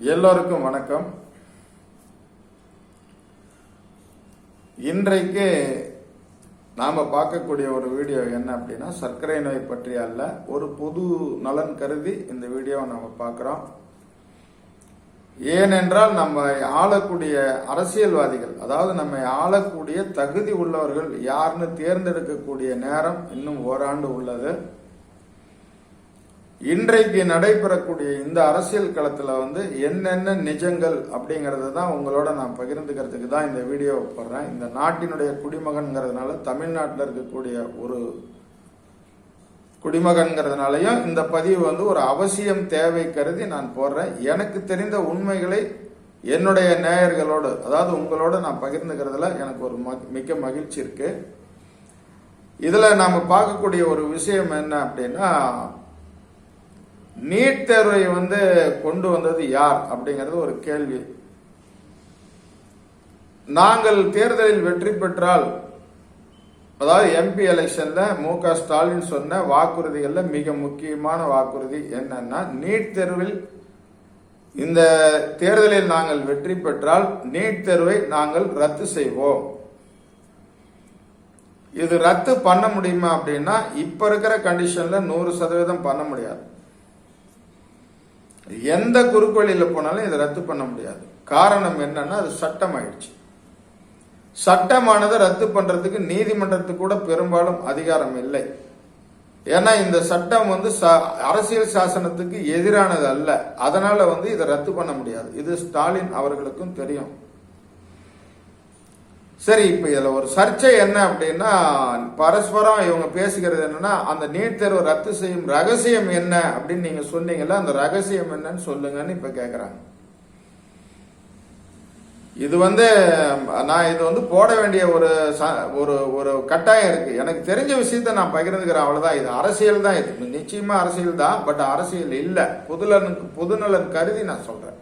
எல்லோருக்கும் வணக்கம். இன்றைக்கு நாம் பார்க்கக்கூடிய ஒரு வீடியோ என்ன அப்படின்னா சர்க்கரை நோய் பற்றி அல்ல ஒரு பொது நலன் கருதி இந்த வீடியோவை நம்ம பார்க்குறோம். ஏனென்றால் நம்ம ஆளக்கூடிய அரசியல்வாதிகள் அதாவது நம்ம ஆளக்கூடிய தகுதி உள்ளவர்கள் யாருன்னு தேர்ந்தெடுக்கக்கூடிய நேரம் இன்னும் ஓராண்டு உள்ளது. இன்றைக்கு நடைபெறக்கூடிய இந்த அரசியல் களத்துல வந்து என்னென்ன நிஜங்கள் அப்படிங்கறத தான் உங்களோட நான் பகிர்ந்துக்கிறதுக்கு தான் இந்த வீடியோ போடுறேன். இந்த நாட்டினுடைய குடிமகன்கிறதுனால தமிழ்நாட்டில் இருக்கக்கூடிய ஒரு குடிமகன்கிறதுனாலையும் இந்த பதிவு வந்து ஒரு அவசியம் தேவை கருதி நான் போடுறேன். எனக்கு தெரிந்த உண்மைகளை என்னுடைய நேயர்களோடு அதாவது உங்களோட நான் பகிர்ந்துக்கிறதுல எனக்கு ஒரு மிக்க மகிழ்ச்சி இருக்கு. இதுல நாம பார்க்கக்கூடிய ஒரு விஷயம் என்ன அப்படின்னா நீட் தேர்வை வந்து கொண்டு வந்தது யார் அப்படிங்கிறது ஒரு கேள்வி. நாங்கள் தேர்தலில் வெற்றி பெற்றால் அதாவது எம்பி எலெக்ஷன்ல மு க ஸ்டாலின் சொன்ன வாக்குறுதிகள்ல மிக முக்கியமான வாக்குறுதி என்னன்னா நீட் தேர்வில் இந்த தேர்தலில் நாங்கள் வெற்றி பெற்றால் நீட் தேர்வை நாங்கள் ரத்து செய்வோம். இது ரத்து பண்ண முடியுமா அப்படின்னா இப்ப இருக்கிற கண்டிஷன்ல நூறு சதவீதம் பண்ண முடியாது. எந்த குறுக்கு வழியில் போனாலும் இதை ரத்து பண்ண முடியாது. காரணம் என்னன்னா அது சட்டம் ஆயிடுச்சு சட்டமானதை ரத்து பண்றதுக்கு நீதிமன்றத்துக்கு கூட பெரும்பாலும் அதிகாரம் இல்லை. ஏன்னா இந்த சட்டம் வந்து அரசியல் சாசனத்துக்கு எதிரானது அல்ல. அதனால வந்து இதை ரத்து பண்ண முடியாது. இது ஸ்டாலின் அவர்களுக்கும் தெரியும். சரி இப்ப இதுல ஒரு சர்ச்சை என்ன அப்படின்னா பரஸ்பரம் இவங்க பேசுகிறது என்னன்னா அந்த நீட் தேர்வு ரத்து செய்யும் ரகசியம் என்ன அப்படின்னு நீங்க சொன்னீங்கல்ல அந்த ரகசியம் என்னன்னு சொல்லுங்கன்னு இப்ப கேக்குறாங்க. இது வந்து நான் இது வந்து போட வேண்டிய ஒரு ச- ஒரு ஒரு கட்டாயம் இருக்கு. எனக்கு தெரிஞ்ச விஷயத்த நான் பகிர்ந்துக்கிறேன் அவ்வளவுதான். இது அரசியல் தான் இது. நிச்சயமா அரசியல் தான் பட் அரசியல் இல்லை. புதுநலனுக்கு புதுநலன் கருதி நான் சொல்றேன்.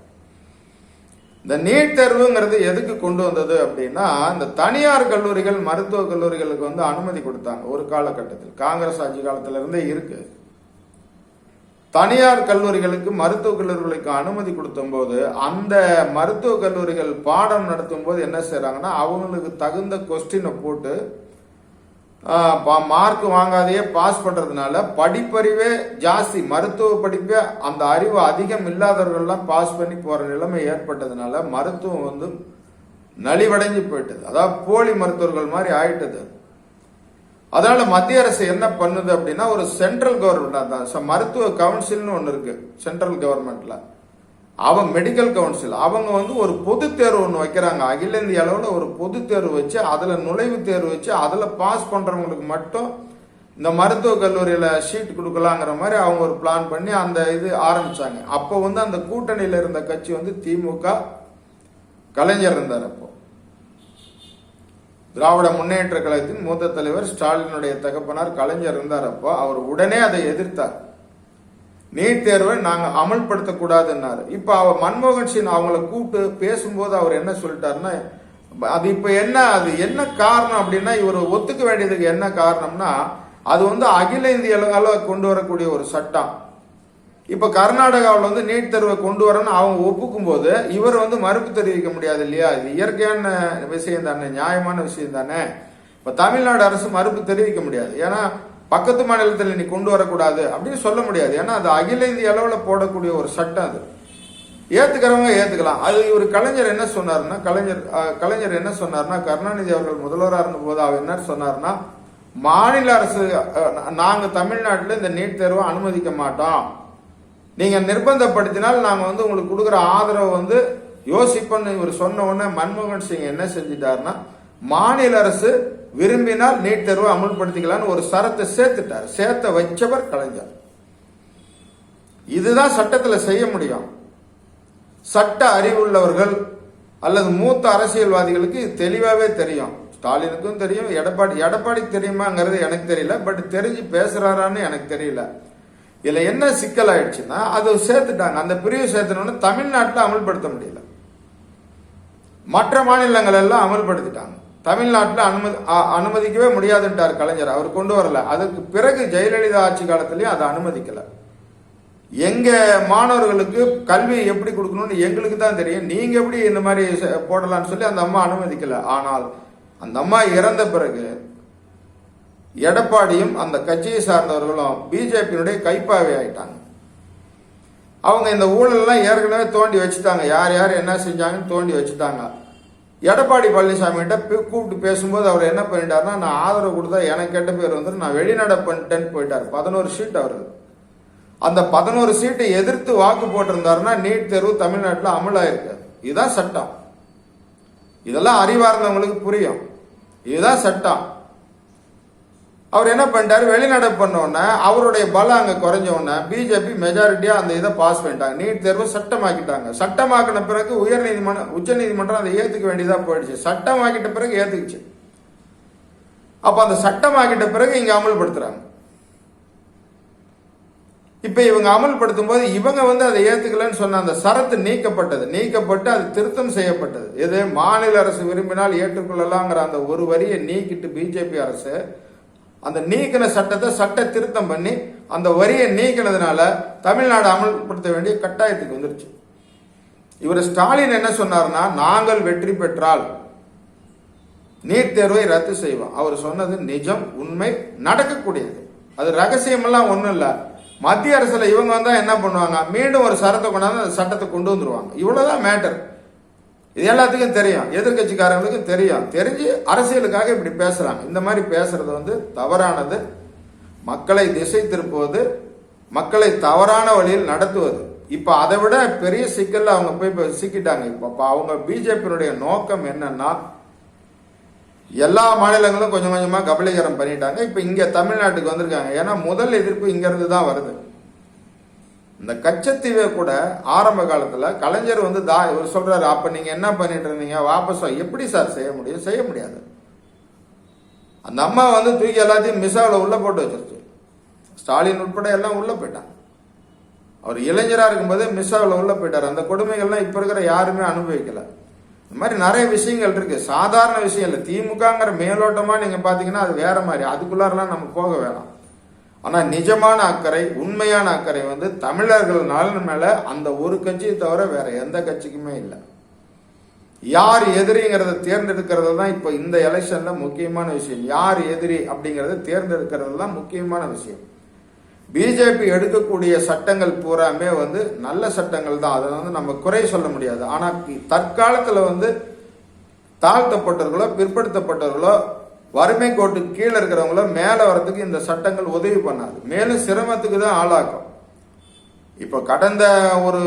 இந்த நீட் தேர்வுங்கிறது எதுக்கு கொண்டு வந்தது அப்படின்னா இந்த தனியார் கல்லூரிகள் மருத்துவ கல்லூரிகளுக்கு வந்து அனுமதி கொடுத்தாங்க ஒரு காலகட்டத்தில். காங்கிரஸ் ஆட்சி காலத்துல இருந்தே இருக்கு. தனியார் கல்லூரிகளுக்கு மருத்துவ கல்லூரிகளுக்கு அனுமதி கொடுத்தம்போது அந்த மருத்துவ கல்லூரிகள் பாடம் நடத்தும் போது என்ன செய்யறாங்கன்னா அவங்களுக்கு தகுந்த கொஸ்டினை போட்டு மார்க் வாங்காதையே பாஸ் பண்றதுனால படிப்பறிவே ஜாஸ்தி. மருத்துவ படிப்பே அந்த அறிவு அதிகம் இல்லாதவர்கள்லாம் பாஸ் பண்ணி போற நிலைமை ஏற்பட்டதுனால மருத்துவம் வந்து நலிவடைஞ்சு போயிட்டது. அதாவது போலி மருத்துவர்கள் மாதிரி ஆயிட்டது. அதனால மத்திய அரசு என்ன பண்ணுது அப்படின்னா ஒரு சென்ட்ரல் கவர்மெண்ட் தான் மருத்துவ கவுன்சில்னு ஒன்று இருக்கு சென்ட்ரல் கவர்மெண்ட்ல அவங்க மெடிக்கல் கவுன்சில் அவங்க வந்து ஒரு பொது தேர்வு ஒன்று வைக்கிறாங்க. அகில இந்திய அளவில் ஒரு பொது தேர்வு வச்சு அதில் நுழைவு தேர்வு வச்சு அதில் பாஸ் பண்ணுறவங்களுக்கு மட்டும் இந்த மருத்துவ கல்லூரியில் ஷீட் கொடுக்கலாங்கிற மாதிரி அவங்க ஒரு பிளான் பண்ணி அந்த இது ஆரம்பித்தாங்க அப்போ வந்து அந்த கூட்டணியில் இருந்த கட்சி வந்து திமுக கலைஞர் இருந்தார் அப்போ. திராவிட முன்னேற்ற கழகத்தின் மூத்த தலைவர் ஸ்டாலினுடைய தகப்பனார் கலைஞர் இருந்தார் அப்போ. அவர் உடனே அதை எதிர்த்தார். நீட் தேர்வை நாங்கள் அமல்படுத்தக்கூடாதுன்னாரு. இப்போ அவர் மன்மோகன் சிங் அவங்கள கூப்பிட்டு பேசும்போது அவர் என்ன சொல்லிட்டாருன்னா அது இப்போ என்ன அது என்ன காரணம்? அப்படின்னா இவர் ஒத்துக்க வேண்டியதுக்கு என்ன காரணம்னா அது வந்து அகில இந்திய கொண்டு வரக்கூடிய ஒரு சட்டம். இப்போ கர்நாடகாவில் வந்து நீட் தேர்வை கொண்டு வரணும்னு அவங்க ஒப்புக்கும் போது இவர் வந்து மறுப்பு தெரிவிக்க முடியாது இல்லையா? இது இயற்கையான விஷயம் தானே நியாயமான விஷயம் தானே. இப்போ தமிழ்நாடு அரசு மறுப்பு தெரிவிக்க முடியாது. ஏன்னா பக்கத்து மாநிலத்தில் நீ கொண்டு வரக்கூடாது அப்படின்னு சொல்ல முடியாது. ஏன்னா அது அகில இந்திய அளவில் போடக்கூடிய ஒரு சட்டம் அது. ஏத்துக்கிறவங்க ஏத்துக்கலாம். அது இவர் கலைஞர் என்ன சொன்னார்னா கலைஞர் கலைஞர் என்ன சொன்னார்னா கருணாநிதி அவர்கள் முதல்வராக இருந்தபோது அவர் என்ன சொன்னாருன்னா மாநில அரசு நாங்கள் தமிழ்நாட்டில் இந்த நீட் தேர்வை அனுமதிக்க மாட்டோம். நீங்கள் நிர்பந்தப்படுத்தினால் நாங்கள் வந்து உங்களுக்கு கொடுக்குற ஆதரவை வந்து யோசிப்போன்னு இவர் சொன்ன உடனே மன்மோகன் சிங் என்ன செஞ்சிட்டாருன்னா மாநில அரசு விரும்பினால் நீட் தேர்வை அமல்படுத்திக்கலான்னு ஒரு சரத்தை சேர்த்துட்டார். சேர்த்த வச்சவர் கலைஞர். இதுதான் சட்டத்தில் செய்ய முடியும். சட்ட அறிவுள்ளவர்கள் அல்லது மூத்த அரசியல்வாதிகளுக்கு இது தெரியும். ஸ்டாலினுக்கும் தெரியும் எடப்பாடி எடப்பாடிக்கு தெரியுமாங்கிறது எனக்கு தெரியல பட் தெரிஞ்சு பேசுறாரான்னு எனக்கு தெரியல. இதுல என்ன சிக்கல் ஆயிடுச்சுன்னா அதை சேர்த்துட்டாங்க. அந்த பிரிவு சேர்த்தணும்னு தமிழ்நாட்டில் அமல்படுத்த முடியல. மற்ற மாநிலங்கள் எல்லாம் அமல்படுத்திட்டாங்க. தமிழ்நாட்டில் அனுமதி அனுமதிக்கவே முடியாதுன்ட்டார் கலைஞர். அவர் கொண்டு வரல. அதுக்கு பிறகு ஜெயலலிதா ஆட்சி காலத்திலயும் அதை அனுமதிக்கலை. எங்க மாணவர்களுக்கு கல்வி எப்படி கொடுக்கணும்னு எங்களுக்கு தான் தெரியும். நீங்க எப்படி இந்த மாதிரி போடலான்னு போடலாம்னு சொல்லி அந்த அம்மா அனுமதிக்கல. ஆனால் அந்த அம்மா இறந்த பிறகு எடப்பாடியும் அந்த கட்சியை சார்ந்தவர்களும் பிஜேபியினுடைய கைப்பாவை ஆயிட்டாங்க. அவங்க இந்த ஊழல்லாம் ஏற்கனவே தோண்டி வச்சுட்டாங்க. யார் யார் என்ன செஞ்சாங்கன்னு தோண்டி வச்சுட்டாங்க. எடப்பாடி பழனிசாமி கிட்ட கூப்பிட்டு பேசும்போது அவர் என்ன பண்ணிட்டாருன்னா நான் ஆதரவு கொடுத்தா எனக்கு கெட்ட பேர் வந்து நான் வெளிநட பண்ணிட்டேன்னு போயிட்டார். பதினோரு சீட் அவருக்கு அந்த பதினோரு சீட்டை எதிர்த்து வாக்கு போட்டிருந்தாருன்னா நீட் தேர்வு தமிழ்நாட்டில் அமலாயிருக்கு. இதுதான் சட்டம். இதெல்லாம் அறிவார்ந்தவங்களுக்கு புரியும். இதுதான் சட்டம். அவர் என்ன பண்ணிட்டாரு? வெளிநடை பண்ணோன்னே அவருடைய பலம் அங்கே குறைஞ்ச பிஜேபி மெஜாரிட்டியாக அந்த இதை பாஸ் பண்ணிட்டாங்க. நீட் தேர்வு சட்டமாக்கிட்டாங்க. சட்டமாக்கின பிறகு உயர்நீதிமன்றம் உச்சநீதிமன்றம் உச்ச நீதிமன்றம் அதை ஏற்றுக்க வேண்டியதாக போயிடுச்சு. சட்டமாக்கிட்ட பிறகு ஏற்றுக்குச்சு அப்போ அந்த சட்டமாக்கிட்ட பிறகு இங்கே அமல்படுத்துகிறாங்க இப்போ இவங்க அமல்படுத்தும் போது இவங்க வந்து அதை ஏற்றுக்கலன்னு சொன்ன அந்த சரத்து நீக்கப்பட்டது. நீக்கப்பட்டு அது திருத்தம் செய்யப்பட்டது. எது மாநில அரசு விரும்பினால் ஏற்றுக்கொள்ளலாங்கிற அந்த ஒரு வரியை நீக்கிட்டு பிஜேபி அரசு அந்த நீக்கின சட்டத்தை சட்ட திருத்தம் பண்ணி அந்த வரியை நீக்கினதுனால தமிழ்நாடு அமல்படுத்த வேண்டிய கட்டாயத்துக்கு வந்துருச்சு. இவர் ஸ்டாலின் என்ன சொன்னார்னா நாங்கள் வெற்றி பெற்றால் நீட் தேர்வை ரத்து செய்வோம். அவர் சொன்னது நிஜம் உண்மை நடக்கக்கூடியது. அது ரகசியமெல்லாம் ஒன்றும் இல்லை. மத்திய அரசில் இவங்க வந்தால் என்ன பண்ணுவாங்க? மீண்டும் ஒரு சரத்தை கொண்டாந்து அந்த சட்டத்தை கொண்டு வந்துருவாங்க. இவ்வளோதான் மேட்டர் இது எல்லாத்துக்கும் தெரியும். எதிர்கட்சிக்காரங்களுக்கும் தெரியும். தெரிஞ்சு அரசியலுக்காக இப்படி பேசுறாங்க. இந்த மாதிரி பேசுறது வந்து தவறானது. மக்களை திசை திருப்புவது மக்களை தவறான வழியில் நடத்துவது. இப்ப அதை விட பெரிய சிக்கல்ல அவங்க போய் இப்ப சிக்கிட்டாங்க. இப்ப அவங்க பிஜேபியினுடைய நோக்கம் என்னன்னா எல்லா மாநிலங்களும் கொஞ்சம் கொஞ்சமா கபலீகரம் பண்ணிட்டாங்க. இப்ப இங்க தமிழ்நாட்டுக்கு வந்திருக்காங்க. ஏன்னா முதல் எதிர்ப்பு இங்க இருந்து தான் வருது. இந்த கச்சத்தீவை கூட ஆரம்ப காலத்தில் கலைஞர் வந்து தா இவர் சொல்றாரு அப்போ நீங்கள் என்ன பண்ணிட்டு இருந்தீங்க? வாபஸ் எப்படி சார் செய்ய முடியும்? செய்ய முடியாது. அந்த அம்மா வந்து தூக்கி எல்லாத்தையும் மிசாவில் உள்ள போட்டு வச்சிருச்சு. ஸ்டாலின் உட்பட எல்லாம் உள்ள போயிட்டான் அவர் இளைஞராக இருக்கும்போதே மிசாவில் உள்ள போயிட்டார். அந்த கொடுமைகள்லாம் இப்போ இருக்கிற யாருமே அனுபவிக்கல. இந்த மாதிரி நிறைய விஷயங்கள் இருக்கு. சாதாரண விஷயம் இல்லை. திமுகங்கிற மேலோட்டமாக நீங்கள் பார்த்தீங்கன்னா அது வேற மாதிரி. அதுக்குள்ளாரெல்லாம் நம்ம போக வேணாம். ஆனா நிஜமான அக்கறை உண்மையான அக்கறை வந்து தமிழர்கள் நலன் மேல அந்த ஒரு கட்சியை தவிர வேற எந்த கட்சிக்குமே இல்லை. யார் எதிரிங்கிறத தேர்ந்தெடுக்கிறது தான் இப்போ இந்த எலெக்ஷன்ல முக்கியமான விஷயம். யார் எதிரி அப்படிங்கறத தேர்ந்தெடுக்கிறது தான் முக்கியமான விஷயம். பிஜேபி எடுக்கக்கூடிய சட்டங்கள் பூராமே வந்து நல்ல சட்டங்கள் தான். அதை வந்து நம்ம குறை சொல்ல முடியாது. ஆனா தற்காலத்தில் வந்து தாழ்த்தப்பட்டவர்களோ பிற்படுத்தப்பட்டவர்களோ வறுமை கோட்டுக்கு கீழே இருக்கிறவங்கள மேலே வரதுக்கு இந்த சட்டங்கள் உதவி பண்ணாது. மேலும் சிரமத்துக்கு தான் ஆளாக்கும். இப்போ கடந்த ஒரு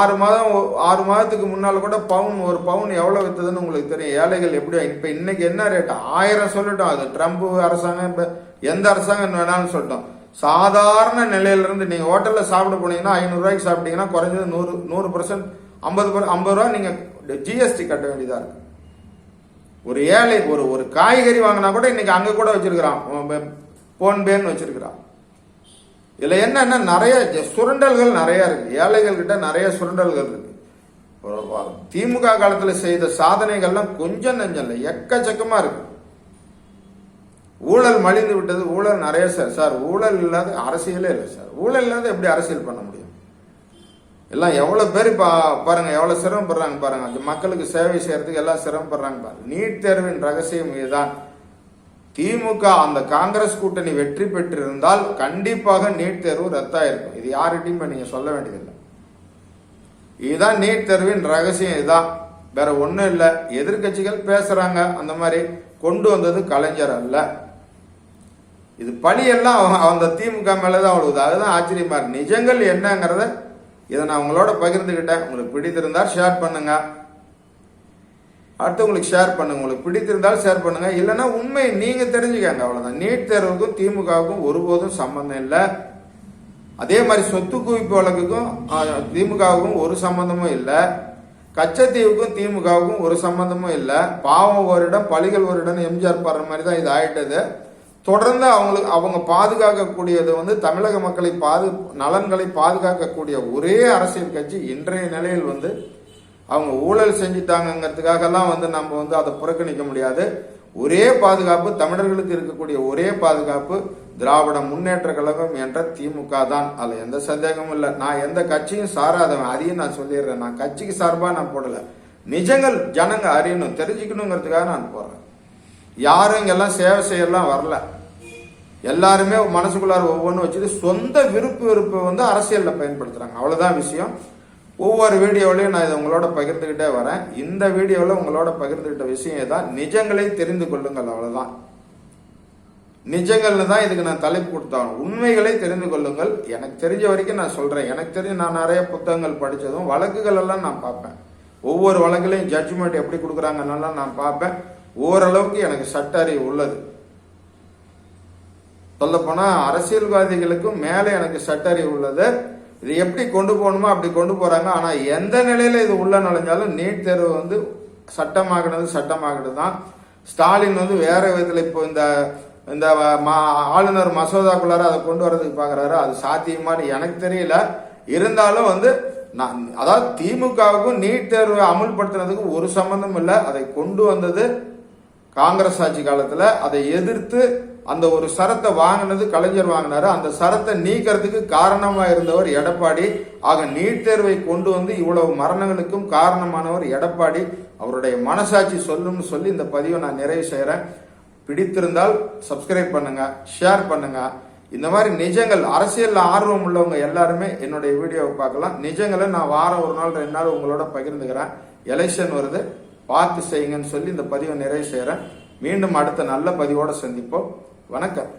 ஆறு மாதம் ஆறு மாதத்துக்கு முன்னால் கூட பவுன் ஒரு பவுன் எவ்வளோ வித்ததுன்னு உங்களுக்கு தெரியும். ஏழைகள் எப்படி இப்போ இன்னைக்கு என்ன ரேட்டு ஆயிரம் சொல்லட்டும். அது ட்ரம்ப் அரசாங்கம் இப்போ எந்த அரசாங்கம் வேணாலும் சொல்லட்டும். சாதாரண நிலையிலிருந்து நீங்கள் ஹோட்டலில் சாப்பிட போனீங்கன்னா ஐநூறுரூவாய்க்கு சாப்பிட்டீங்கன்னா குறைஞ்சது நூறு நூறு பர்சன்ட் ஐம்பது ஐம்பது ரூபா நீங்கள் ஜிஎஸ்டி கட்ட வேண்டியதாக இருக்குது ஒரு ஏழை ஒரு ஒரு காய்கறி வாங்கினா கூட இன்னைக்கு அங்கே கூட வச்சிருக்கிறான். போன்பேன்னு வச்சிருக்கிறான். இதில் என்னன்னா நிறைய சுரண்டல்கள் நிறைய இருக்கு. ஏழைகள் கிட்ட நிறைய சுரண்டல்கள் இருக்கு. திமுக காலத்தில் செய்த சாதனைகள்லாம் கொஞ்சம் நெஞ்சம் இல்லை எக்கச்சக்கமாக இருக்கு. ஊழல் மலிந்து விட்டது. ஊழல் நிறைய சார் சார் ஊழல் இல்லாத அரசியலே இல்லை சார். ஊழல் இல்லாத எப்படி அரசியல் பண்ண முடியும்? எல்லாம் எவ்வளோ பேர் பா பாருங்க எவ்வளோ சிரமப்படுறாங்க பாருங்க. அந்த மக்களுக்கு சேவை செய்யறதுக்கு எல்லாம் சிரமப்படுறாங்க பாருங்க. நீட் தேர்வின் ரகசியம் இதுதான். திமுக அந்த காங்கிரஸ் கூட்டணி வெற்றி பெற்றிருந்தால் கண்டிப்பாக நீட் தேர்வு ரத்தாயிருக்கும். இது யார்கிட்டையும் இப்ப நீங்க சொல்ல வேண்டியதில்லை. இதுதான் நீட் தேர்வின் ரகசியம் இதுதான். வேற ஒன்றும் இல்லை. எதிர்க்கட்சிகள் பேசுறாங்க. அந்த மாதிரி கொண்டு வந்தது கலைஞர் அல்ல. இது பழியெல்லாம் அந்த திமுக மேலதான் அவ்வளவு அதுதான் ஆச்சரியமா இருக்கு. நிஜங்கள் என்னங்கிறத இதை நான் உங்களோட பகிர்ந்துக்கிட்டேன் உங்களுக்கு பிடித்திருந்தால் ஷேர் பண்ணுங்க. அடுத்து உங்களுக்கு ஷேர் பண்ணுங்க. உங்களுக்கு பிடித்திருந்தால் ஷேர் பண்ணுங்க. இல்லைன்னா உண்மை நீங்க தெரிஞ்சுக்கங்க. அவ்வளவுதான். நீட் தேர்வுக்கும் திமுகவுக்கும் ஒருபோதும் சம்பந்தம் இல்லை. அதே மாதிரி சொத்து குவிப்பு வழக்குக்கும் திமுகவுக்கும் ஒரு சம்பந்தமும் இல்லை. கச்சத்தீவுக்கும் திமுகவுக்கும் ஒரு சம்பந்தமும் இல்லை. பாவம் ஒரு இடம் பழிகள் ஒரு இடம் எம்ஜிஆர் பாடுற மாதிரி தான் இது ஆயிட்டது. தொடர்ந்து அவங்களுக்கு அவங்க பாதுகாக்கக்கூடியது வந்து தமிழக மக்களை பாது நலன்களை பாதுகாக்கக்கூடிய ஒரே அரசியல் கட்சி இன்றைய நிலையில் வந்து அவங்க ஊழல் செஞ்சுட்டாங்கங்கிறதுக்காகலாம் வந்து நம்ம வந்து அதை புறக்கணிக்க முடியாது. ஒரே பாதுகாப்பு தமிழர்களுக்கு இருக்கக்கூடிய ஒரே பாதுகாப்பு திராவிட முன்னேற்ற கழகம் என்ற திமுக தான். அதில் எந்த சந்தேகமும் இல்லை. நான் எந்த கட்சியும் சாராதவன். அதையும் நான் சொல்லிடுறேன். நான் கட்சிக்கு சார்பாக நான் போடல. நிஜங்கள் ஜனங்க அறியணும். தெரிஞ்சுக்கணுங்கிறதுக்காக நான் போடுறேன். யாரும் இங்கெல்லாம் சேவை செய்யலாம் வரல. எல்லாருமே மனசுக்குள்ளார ஒவ்வொன்றும் வச்சுட்டு சொந்த விருப்பு வெறுப்பை வந்து அரசியலில் பயன்படுத்துகிறாங்க அவ்வளோதான் விஷயம். ஒவ்வொரு வீடியோவிலையும் நான் இதை உங்களோட பகிர்ந்துக்கிட்டே வரேன். இந்த வீடியோவில் உங்களோட பகிர்ந்துக்கிட்ட விஷயம் தான் நிஜங்களை தெரிந்து கொள்ளுங்கள் அவ்வளோதான் நிஜங்கள்னு தான் இதுக்கு நான் தலைப்பு கொடுத்தாகணும். உண்மைகளை தெரிந்து கொள்ளுங்கள். எனக்கு தெரிஞ்ச வரைக்கும் நான் சொல்கிறேன் எனக்கு தெரிஞ்சு நான் நிறைய புத்தகங்கள் படித்ததும் வழக்குகள் எல்லாம் நான் பார்ப்பேன். ஒவ்வொரு வழக்குலையும் ஜட்ஜ்மெண்ட் எப்படி கொடுக்குறாங்கன்னெல்லாம் நான் பார்ப்பேன். ஓரளவுக்கு எனக்கு சட்ட அறிவு உள்ளது. சொல்லப்போனால் அரசியல்வாதிகளுக்கும் மேலே எனக்கு சட்ட அறிவு உள்ளது. இது எப்படி கொண்டு போகணுமோ அப்படி கொண்டு போறாங்க. ஆனா எந்த நிலையில இது உள்ள நுழைஞ்சாலும் நீட் தேர்வு வந்து சட்டமாகினது சட்டமாகினது தான் ஸ்டாலின் வந்து வேற விதத்துல இப்போ இந்த இந்த ஆளுநர் மசோதாக்குள்ளார அதை கொண்டு வரதுக்கு பாக்குறாரு. அது சாத்தியமானு எனக்கு தெரியல. இருந்தாலும் வந்து நான் அதாவது திமுகவுக்கும் நீட் தேர்வை அமல்படுத்துனதுக்கு ஒரு சம்பந்தம் இல்லை. அதை கொண்டு வந்தது காங்கிரஸ் ஆட்சி காலத்தில் அதை எதிர்த்து அந்த ஒரு சரத்தை வாங்கினது கலைஞர் வாங்கினாரு. அந்த சரத்தை நீக்கிறதுக்கு காரணமாக இருந்தவர் எடப்பாடி. ஆக நீட் தேர்வை கொண்டு வந்து இவ்வளவு மரணங்களுக்கும் காரணமானவர் எடப்பாடி. அவருடைய மனசாட்சி சொல்லும்னு சொல்லி இந்த பதிவை நான் நிறைவு செய்கிறேன் பிடித்திருந்தால் சப்ஸ்கிரைப் பண்ணுங்க ஷேர் பண்ணுங்க. இந்த மாதிரி நிஜங்கள் அரசியலில் ஆர்வம் உள்ளவங்க எல்லாருமே என்னுடைய வீடியோவை பார்க்கலாம். நிஜங்களை நான் வாரம் ஒரு நாள் ரெண்டு நாள் உங்களோட பகிர்ந்துக்கிறேன். எலெக்ஷன் வருது. பார்த்து செய்யுங்கன்னு சொல்லி இந்த பதிவை நிறைவு செய்கிறேன் மீண்டும் அடுத்த நல்ல பதிவோடு சந்திப்போம். வணக்கம்.